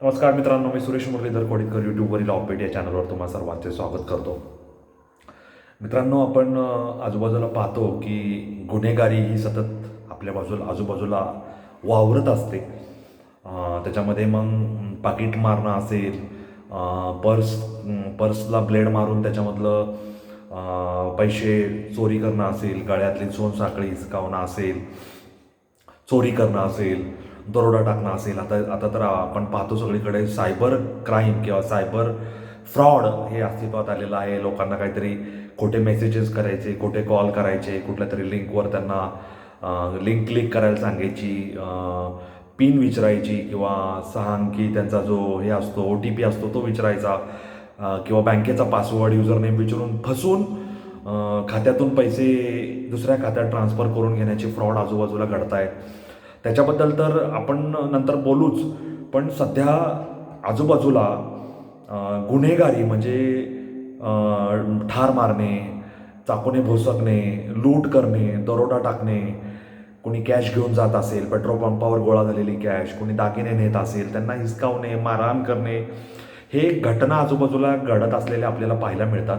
नमस्कार मित्रांनो मी सुरेश मुरलीधर कोडीकर यूट्यूबवरील ऑपेट या चॅनलवर तुम्हाला सर्वांचे स्वागत करतो. मित्रांनो आपण आजूबाजूला पाहतो की गुन्हेगारी ही सतत आपल्या बाजूला आजूबाजूला वावरत असते. त्याच्यामध्ये मग पाकिट मारणं असेल पर्स पर्सला ब्लेड मारून त्याच्यामधलं पैसे चोरी करणं असेल गळ्यातली सोनसाखळी हिसकावणं असेल चोरी करणं असेल दरोडा टाकणं असेल. आता आता तर आपण पाहतो सगळीकडे सायबर क्राईम किंवा सायबर फ्रॉड हे अस्तित्वात आलेलं आहे. लोकांना काहीतरी खोटे मेसेजेस करायचे खोटे कॉल करायचे कुठल्या तरी लिंकवर त्यांना लिंक क्लिक करायला सांगायची पिन विचारायची किंवा सहा अंकी त्यांचा जो हे असतो ओ टी पी असतो तो विचारायचा किंवा बँकेचा पासवर्ड युजर नेम विचारून फसून खात्यातून पैसे दुसऱ्या खात्यात ट्रान्सफर करून घेण्याचे फ्रॉड आजूबाजूला घडत आहेत त्याच्याबद्दल तर आपण नंतर बोलूच. पण सध्या आजूबाजूला गुन्हेगारी म्हणजे ठार मारणे चाकूने भोसकणे लूट करणे दरोडा टाकणे कोणी कॅश घेऊन जात असेल पेट्रोल पंपावर गोळा झालेली कॅश कोणी दागिने नेत असेल त्यांना हिसकावणे मारहाण करणे हे घटना आजूबाजूला घडत असलेल्या आपल्याला पाहायला मिळतात.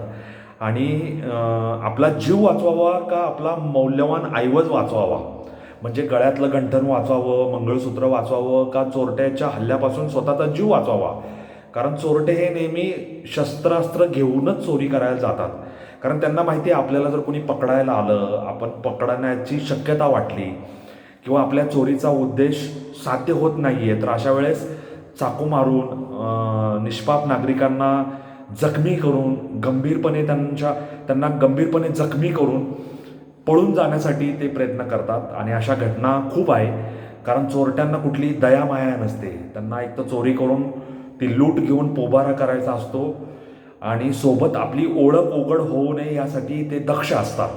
आणि आपला जीव वाचवावा का आपला मौल्यवान ऐवज वाचवावा? म्हणजे गळ्यातलं गंठण वाचवावं मंगळसूत्र वाचवावं का चोरट्याच्या हल्ल्यापासून स्वतःचा जीव वाचवावा? कारण चोरटे हे नेहमी शस्त्रास्त्र घेऊनच चोरी करायला जातात. कारण त्यांना माहिती आहे आपल्याला जर कोणी पकडायला आलं आपण पकडण्याची शक्यता वाटली किंवा आपल्या चोरीचा उद्देश साध्य होत नाही आहे तर अशा वेळेस चाकू मारून निष्पाप नागरिकांना जखमी करून गंभीरपणे त्यांच्या त्यांना गंभीरपणे जखमी करून पळून जाण्यासाठी ते प्रयत्न करतात आणि अशा घटना खूप आहे. कारण चोरट्यांना कुठली दया माया नसते. त्यांना एक तर चोरी करून ती लूट घेऊन पोबारा करायचा असतो आणि सोबत आपली ओळख ओघड होऊ नये यासाठी ते दक्ष असतात.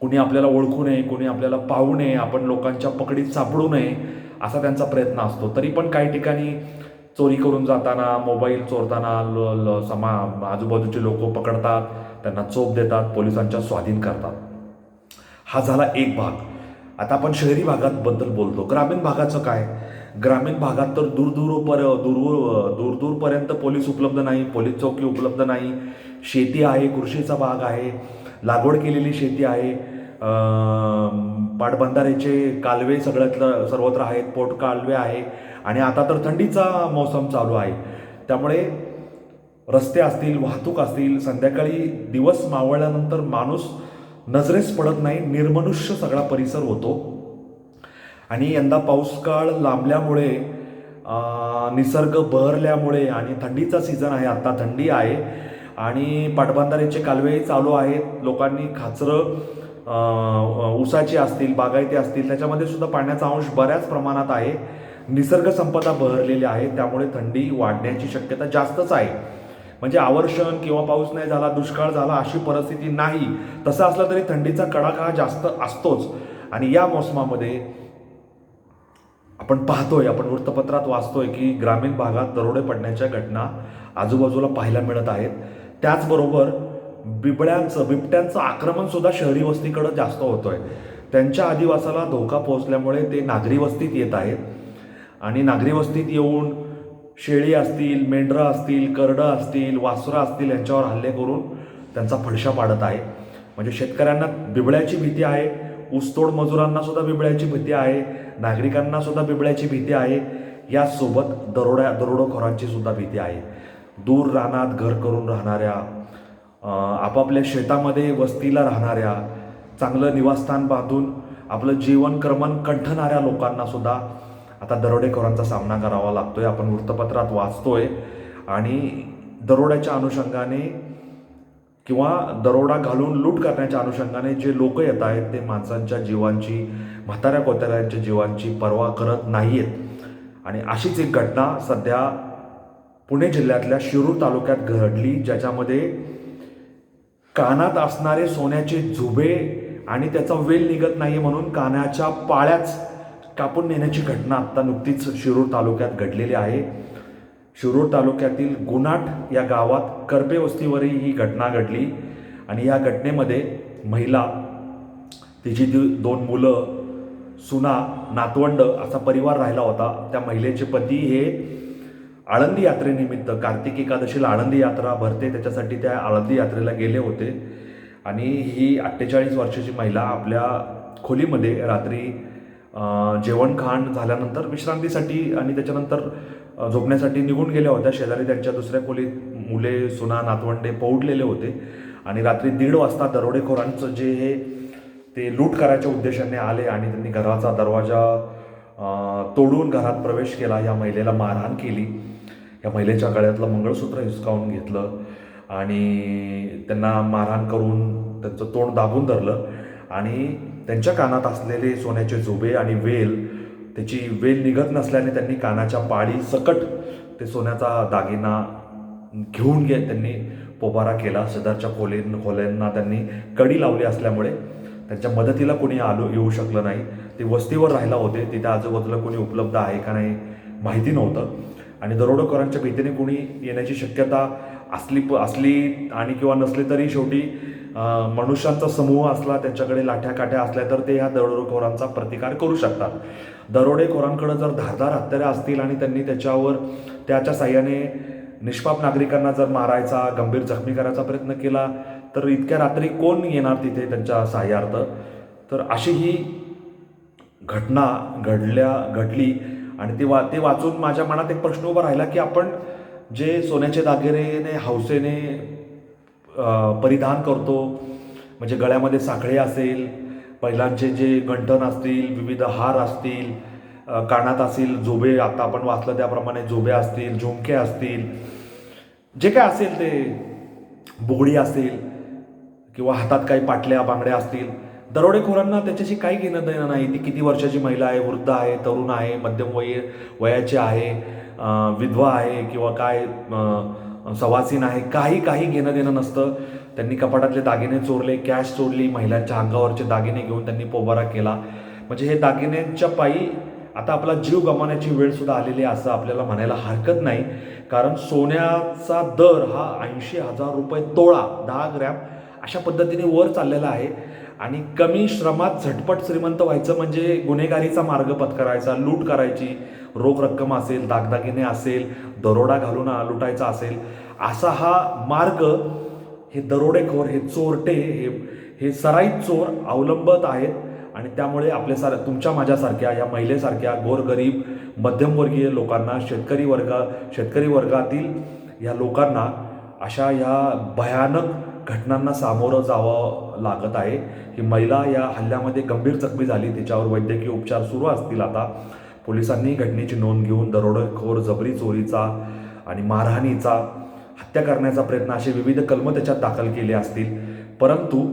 कुणी आपल्याला ओळखू नये कुणी आपल्याला पाहू नये आपण लोकांच्या पकडीत सापडू नये असा त्यांचा प्रयत्न असतो. तरी पण काही ठिकाणी चोरी करून जाताना मोबाईल चोरताना ल ल समा आजूबाजूचे लोक पकडतात त्यांना चोप देतात पोलिसांच्या स्वाधीन करतात. हा झाला एक भाग. आता आपण शहरी भागातबद्दल बोलतो. ग्रामीण भागाचं काय? ग्रामीण भागात तर दूर दूर दूरदूरपर्यंत दूर दूर दूरपर्यंत पोलीस उपलब्ध नाही पोलीस चौकी उपलब्ध नाही. शेती आहे कृषीचा भाग आहे लागवड केलेली शेती आहे. अं, पाटबंधाऱ्याचे कालवे सगळ्यातलं सर्वत्र आहेत पोट कालवे आहे. आणि आता तर थंडीचा मौसम चालू आहे. त्यामुळे रस्ते असतील वाहतूक असतील संध्याकाळी दिवस मावळल्यानंतर माणूस नजरेस पडत नाही निर्मनुष्य सगळा परिसर होतो. आणि यंदा पाऊस काळ लांबल्यामुळे निसर्ग बहरल्यामुळे आणि थंडीचा सीझन आहे आत्ता थंडी आहे. आणि पाटबंधाऱ्याचे कालवेही चालू आहेत. लोकांनी खाचरं उसाची ऊसाची असतील बागायती असतील त्याच्यामध्ये सुद्धा पाण्याचा अंश बऱ्याच प्रमाणात आहे. निसर्ग संपदा बहरलेली आहे त्यामुळे थंडी वाढण्याची शक्यता जास्तच आहे. म्हणजे आवर्षण किंवा पाऊस नाही झाला दुष्काळ झाला अशी परिस्थिती नाही. तसं असलं तरी थंडीचा कडाका हा जास्त असतोच. आणि या मोसमामध्ये आपण पाहतोय आपण वृत्तपत्रात वाचतोय की ग्रामीण भागात दरोडे पडण्याच्या घटना आजूबाजूला पाहायला मिळत आहेत. त्याचबरोबर बिबड्यांचं बिबट्यांचं आक्रमण सुद्धा शहरी वस्तीकडं जास्त होतोय. त्यांच्या आदिवासाला धोका पोहोचल्यामुळे ते नागरी वस्तीत येत आहेत. आणि नागरी वस्तीत येऊन शेळी असतील मेंढरं असतील करडं असतील वासरं असतील यांच्यावर हल्ले करून त्यांचा फडशा पाडत आहे. म्हणजे शेतकऱ्यांना बिबळ्याची भीती आहे ऊसतोड मजुरांना सुद्धा बिबळ्याची भीती आहे नागरिकांना सुद्धा बिबळ्याची भीती आहे. यासोबत दरोड्या दरोडोखोरांची सुद्धा भीती आहे. दूर रानात घर करून राहणाऱ्या आपापल्या शेतामध्ये वस्तीला राहणाऱ्या चांगलं निवासस्थान बांधून आपलं जीवन क्रमण कंठणाऱ्या लोकांना सुद्धा आता दरोडेखोरांचा सामना करावा लागतोय. आपण वृत्तपत्रात वाचतोय. आणि दरोड्याच्या अनुषंगाने किंवा दरोडा घालून लूट करण्याच्या अनुषंगाने जे लोक येत आहेत ते माणसांच्या जीवांची म्हाताऱ्या कोताऱ्यांच्या जीवांची पर्वा करत नाही आहेत आणि अशीच एक घटना सध्या पुणे जिल्ह्यातल्या शिरूर तालुक्यात घडली ज्याच्यामध्ये कानात असणारे सोन्याचे झुबे आणि त्याचा वेल निघत नाही म्हणून कानाच्या पाळ्याच कापून नेण्याची घटना आत्ता नुकतीच शिरूर तालुक्यात घडलेली आहे. शिरूर तालुक्यातील गुनाट या गावात करपे वस्तीवरही ही घटना घडली आणि या घटनेमध्ये महिला तिची ती दोन मुलं सुना नातवंड असा परिवार राहिला होता. त्या महिलेचे पती हे आळंदी यात्रेनिमित्त कार्तिक एकादशीला आळंदी यात्रा भरते त्याच्यासाठी त्या आळंदी यात्रेला गेले होते. आणि ही अठ्ठेचाळीस वर्षाची महिला आपल्या खोलीमध्ये रात्री जेवण खाण झाल्यानंतर विश्रांतीसाठी आणि त्याच्यानंतर झोपण्यासाठी निघून गेल्या होत्या. शेजारी त्यांच्या दुसऱ्या खोलीत मुले सुना नातवंडे पौडलेले होते. आणि रात्री दीड वाजता दरोडेखोरांचं जे हे ते लूट करायच्या उद्देशाने आले आणि त्यांनी घराचा दरवाजा तोडून घरात प्रवेश केला. या महिलेला मारहाण केली. या महिलेच्या गळ्यातलं मंगळसूत्र हिसकावून घेतलं आणि त्यांना मारहाण करून त्यांचं तोंड दाबून धरलं. आणि त्यांच्या कानात असलेले सोन्याचे झोबे आणि वेल त्याची वेल निघत नसल्याने त्यांनी कानाच्या पाळी सकट ते सोन्याचा दागिना घेऊन गे त्यांनी पोबारा केला. शेजारच्या खोली खोल्यांना त्यांनी कडी लावली असल्यामुळे त्यांच्या मदतीला कोणी आलो येऊ शकलं नाही. ते वस्तीवर राहिला होते. तिथे आजूबाजूला कोणी उपलब्ध आहे का नाही माहिती नव्हतं. आणि दरोडेखोरांच्या भीतीने कोणी येण्याची शक्यता असली प असली आणि किंवा नसली तरी शेवटी मनुष्यांचा समूह असला त्यांच्याकडे लाठ्या काठ्या असल्या तर ते ह्या दरोडेखोरांचा प्रतिकार करू शकतात. दरोडेखोरांकडे जर धारदार हत्यारे असतील आणि त्यांनी त्याच्यावर त्याच्या साह्याने निष्पाप नागरिकांना जर मारायचा गंभीर जखमी करायचा प्रयत्न केला तर इतक्या रात्री कोण येणार तिथे त्यांच्या सहाय्यार्थ तर अशी ही घटना घडल्या घडली आणि ते वा ते वाचून माझ्या मनात एक प्रश्न उभा राहिला की आपण जे सोन्याचे दागिने हौसेने परिधान करतो. म्हणजे गळ्यामध्ये साखळे असेल बैलांचे जे गंठण असतील विविध हार असतील कानात असतील झोबे आता आपण वाचलं त्याप्रमाणे झोबे असतील झुमके असतील जे काय असेल ते बुगडी असेल किंवा हातात काही पाटल्या बांगड्या असतील. दरोडेखोरांना त्याच्याशी काही घेणं देणं नाही. ती किती वर्षाची महिला आहे वृद्ध आहे तरुण आहे मध्यम वय वयाची आहे विधवा आहे किंवा काय सवासीन आहे. काही काही घेणं देणं नसतं. त्यांनी कपाटातले दागिने चोरले कॅश चोरली महिलांच्या अंगावरचे दागिने घेऊन त्यांनी पोबारा केला. म्हणजे हे दागिन्यांच्या पायी आता आपला जीव गमावण्याची वेळ सुद्धा आलेली आहे असं आपल्याला म्हणायला हरकत नाही. कारण सोन्याचा दर हा ऐंशी हजार रुपये तोळा दहा ग्रॅम अशा पद्धतीने वर चाललेला आहे. आणि कमी श्रमात झटपट श्रीमंत व्हायचं म्हणजे गुन्हेगारीचा मार्ग पत्करायचा लूट करायची. रोख रक्कम असेल दागदागिने असेल दरोडा घालून लुटायचा असेल असा हा मार्ग हे दरोडेखोर हे चोरटे हे हे सराईत चोर अवलंबत आहेत. आणि त्यामुळे आपल्या सार तुमच्या माझ्यासारख्या या महिलेसारख्या गोरगरीब मध्यमवर्गीय लोकांना शेतकरी वर्गा शेतकरी वर्गातील या लोकांना अशा या भयानक घटनांना सामोरं जावं लागत आहे. ही महिला या हल्ल्यामध्ये गंभीर जखमी झाली. तिच्यावर वैद्यकीय उपचार सुरू असतील आता. पोलिसांनी घटनेची नोंद घेऊन दरोडेखोर जबरी चोरीचा आणि मारहाणीचा हत्या करण्याचा प्रयत्न असे विविध कलम त्याच्यात दाखल केले असतील. परंतु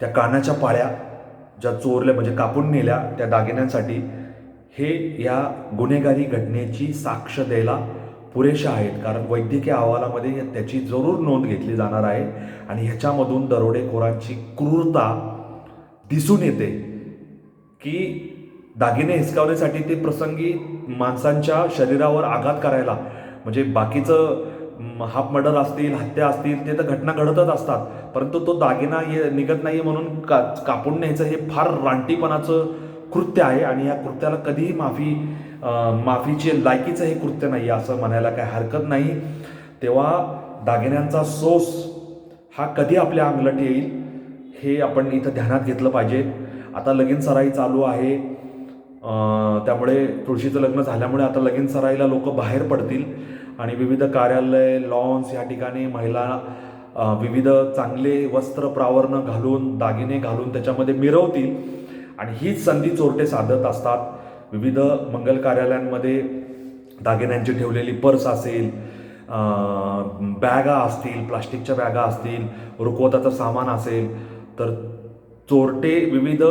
त्या कानाच्या पाळ्या ज्या चोरल्या म्हणजे कापून नेल्या त्या दागिन्यांसाठी हे या गुन्हेगारी घटनेची साक्ष द्यायला पुरेशा आहेत. कारण वैद्यकीय अहवालामध्ये त्याची जरूर नोंद घेतली जाणार आहे आणि ह्याच्यामधून दरोडेखोरांची क्रूरता दिसून येते की दागिने हिसकावण्यासाठी ते प्रसंगी माणसांच्या शरीरावर आघात करायला म्हणजे बाकीचं हाफ मर्डर असतील हत्या असतील ते तर घटना घडतच असतात. परंतु तो दागिना ये निघत नाही म्हणून का कापून न्यायचं हे फार रानटीपणाचं कृत्य आहे आणि या कृत्याला कधीही माफी माफीचे लायकीचं हे कृत्य नाही असं म्हणायला काही हरकत नाही. तेव्हा दागिन्यांचा सोस हा कधी आपल्या अंगलट येईल हे आपण इथं ध्यानात घेतलं पाहिजे. आता लगीन सराई चालू आहे. त्यामुळे तुळशीचं लग्न झाल्यामुळे आता लगीन सराईला लोक बाहेर पडतील. आणि विविध कार्यालय लॉन्स या ठिकाणी महिला विविध चांगले वस्त्र प्रावरण घालून दागिने घालून त्याच्यामध्ये मिरवतील. आणि हीच संधी चोरटे साधत असतात. विविध मंगल कार्यालयांमध्ये दागिन्यांची ठेवलेली पर्स असेल बॅगा असतील प्लास्टिकच्या बॅगा असतील रुकवताचं सामान असेल तर चोरटे विविध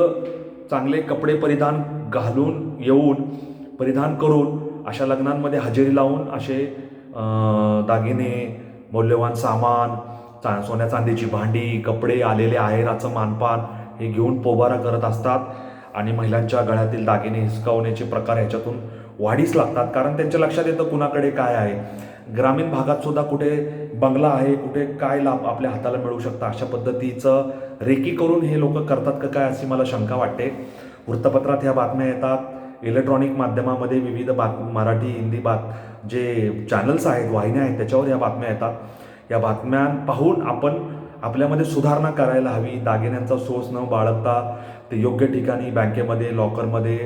चांगले कपडे परिधान घालून येऊन परिधान करून अशा लग्नांमध्ये हजेरी लावून असे दागिने मौल्यवान सामान चा सोन्या चांदीची भांडी कपडे आलेले आहेराचं मानपान हे घेऊन पोबारा करत असतात. आणि महिलांच्या गळ्यातील दागिने हिसकावण्याचे प्रकार ह्याच्यातून वाढीस लागतात. कारण त्यांच्या लक्षात येतं कुणाकडे काय आहे. ग्रामीण भागात सुद्धा कुठे बंगला आहे कुठे काय लाभ आपल्या हाताला मिळू शकतं अशा पद्धतीचं रेकी करून हे लोक करतात का काय अशी मला शंका वाटते. वृत्तपत्रात ह्या बातम्या येतात. इलेक्ट्रॉनिक माध्यमामध्ये विविध बात मराठी हिंदी बात जे चॅनल्स आहेत वाहिन्या आहेत त्याच्यावर या बातम्या येतात. या बातम्या पाहून आपण आपल्यामध्ये सुधारणा करायला हवी. दागिन्यांचा सोर्स न बाळगता ते योग्य ठिकाणी बँकेमध्ये लॉकरमध्ये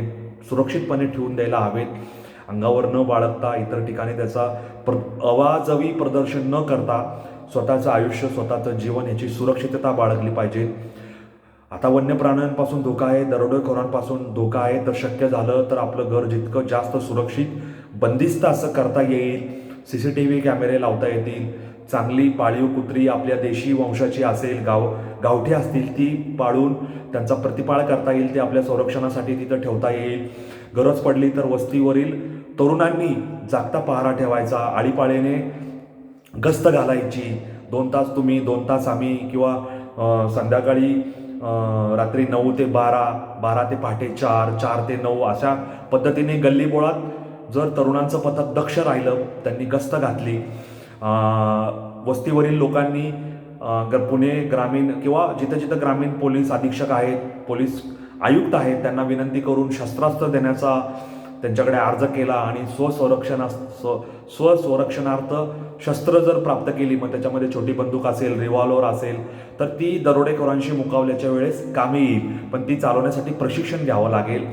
सुरक्षितपणे ठेवून द्यायला हवेत. अंगावर न बाळगता इतर ठिकाणी त्याचा प्र अवाजवी प्रदर्शन न करता स्वतःचं आयुष्य स्वतःचं जीवन याची सुरक्षितता बाळगली पाहिजे. आता वन्य प्राण्यांपासून धोका आहे दरोडेखोरांपासून धोका आहे. तर शक्य झालं तर आपलं घर जितकं जास्त सुरक्षित बंदिस्त असं करता येईल सी सी टी व्ही कॅमेरे लावता येतील चांगली पाळीव कुत्री आपल्या देशी वंशाची असेल गाव गावठी असतील ती पाळून त्यांचा प्रतिपाळ करता येईल ते आपल्या संरक्षणासाठी तिथं ठेवता येईल. गरज पडली तर वस्तीवरील तरुणांनी जागता पहारा ठेवायचा आळीपाळीने गस्त घालायची. दोन तास तुम्ही दोन तास आम्ही किंवा संध्याकाळी रात्री नऊ ते बारा बारा ते पहाटे चार चार ते नऊ अशा पद्धतीने गल्लीबोळात जर तरुणांचं पथक दक्ष राहिलं त्यांनी गस्त घातली वस्तीवरील लोकांनी पुणे ग्रामीण किंवा जिथं जिथं ग्रामीण पोलीस अधीक्षक आहेत पोलीस आयुक्त आहेत त्यांना विनंती करून शस्त्रास्त्र देण्याचा त्यांच्याकडे अर्ज केला आणि स्वसंरक्षणा स्व स्वसंरक्षणार्थ शस्त्र जर प्राप्त केली मग त्याच्यामध्ये छोटी बंदूक असेल रिव्हॉल्वर असेल तर ती दरोडेखोरांशी मुकावल्याच्या वेळेस कामी येईल. पण ती चालवण्यासाठी प्रशिक्षण घ्यावं लागेल.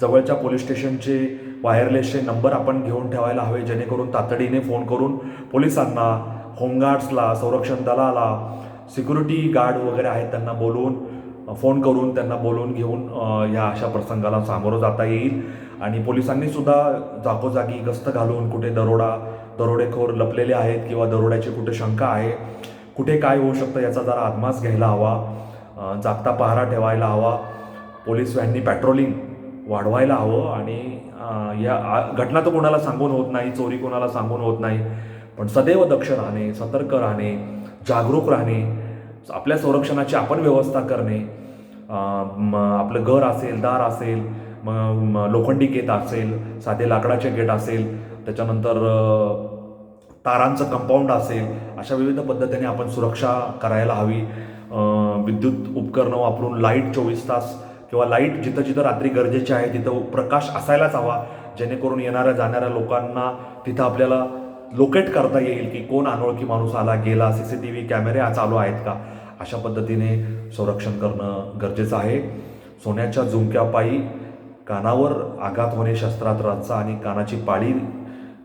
जवळच्या पोलीस स्टेशनचे वायरलेसचे नंबर आपण घेऊन ठेवायला हवे जेणेकरून तातडीने फोन करून पोलिसांना होमगार्ड्सला संरक्षण दलाला सिक्युरिटी गार्ड वगैरे आहेत त्यांना बोलवून फोन करून त्यांना बोलवून घेऊन या अशा प्रसंगाला सामोरं जाता येईल. आणि पोलिसांनी सुद्धा जागोजागी गस्त घालून कुठे दरोडा दरोडेखोर लपलेले आहेत किंवा दरोड्याची कुठे शंका आहे कुठे काय होऊ शकतं याचा जरा आदमास घ्यायला हवा जागता पहारा ठेवायला हवा पोलीस व्हॅननी पॅट्रोलिंग वाढवायला हवं आणि या आ- घटना तर कोणाला सांगून होत नाही चोरी कोणाला सांगून होत नाही पण सदैव दक्ष राहणे सतर्क राहणे जागरूक राहणे आपल्या संरक्षणाची आपण व्यवस्था करणे आपलं घर असेल दार असेल मग लोखंडी गेट असेल साधे लाकडाचे गेट असेल त्याच्यानंतर तारांचं कंपाऊंड असेल अशा विविध पद्धतीने आपण सुरक्षा करायला हवी. विद्युत उपकरणं वापरून लाइट चोवीस तास किंवा लाइट जिथं जिथं रात्री गरजेची आहे तिथं प्रकाश असायलाच हवा जेणेकरून येणाऱ्या जाणाऱ्या लोकांना तिथं आपल्याला लोकेट करता येईल की कोण अनोळखी माणूस आला गेला सी सी टी व्ही कॅमेरे चालू आहेत का? अशा पद्धतीने संरक्षण करणं गरजेचं आहे. सोन्याच्या झुमक्यापायी कानावर आघात होणे शस्त्रात्राचा आणि कानाची पाळी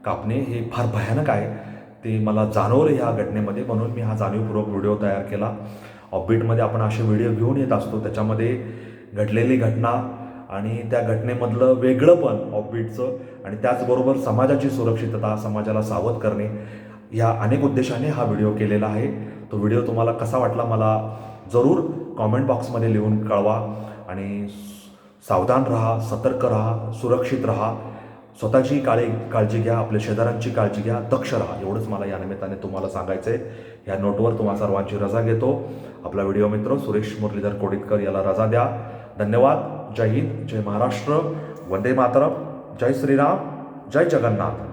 कापणे हे फार भयानक आहे. ते मला जाणवलं ह्या घटनेमध्ये म्हणून मी हा जाणीवपूर्वक व्हिडिओ तयार केला. ऑबिटमध्ये आपण असे व्हिडिओ घेऊन येत असतो. त्याच्यामध्ये घडलेली घटना आणि त्या घटनेमधलं वेगळं पण ऑफबीटचं आणि त्याचबरोबर समाजाची सुरक्षितता समाजाला सावध करणे या अनेक उद्देशाने हा व्हिडिओ केलेला आहे. तो व्हिडिओ तुम्हाला कसा वाटला मला जरूर कॉमेंट बॉक्समध्ये लिहून कळवा आणि सावधान राहा सतर्क राहा सुरक्षित राहा. स्वतःची काळी काळजी घ्या आपल्या शेजाऱ्यांची काळजी घ्या दक्ष राहा. एवढंच मला या निमित्ताने तुम्हाला सांगायचं आहे या नोटवर तुम्हा सर्वांची रजा घेतो. आपला व्हिडिओ मित्र सुरेश मुरलीधर कोडितकर याला रजा द्या. धन्यवाद. जय हिंद जय महाराष्ट्र. वंदे मातरम. जय श्रीराम. जय जगन्नाथ.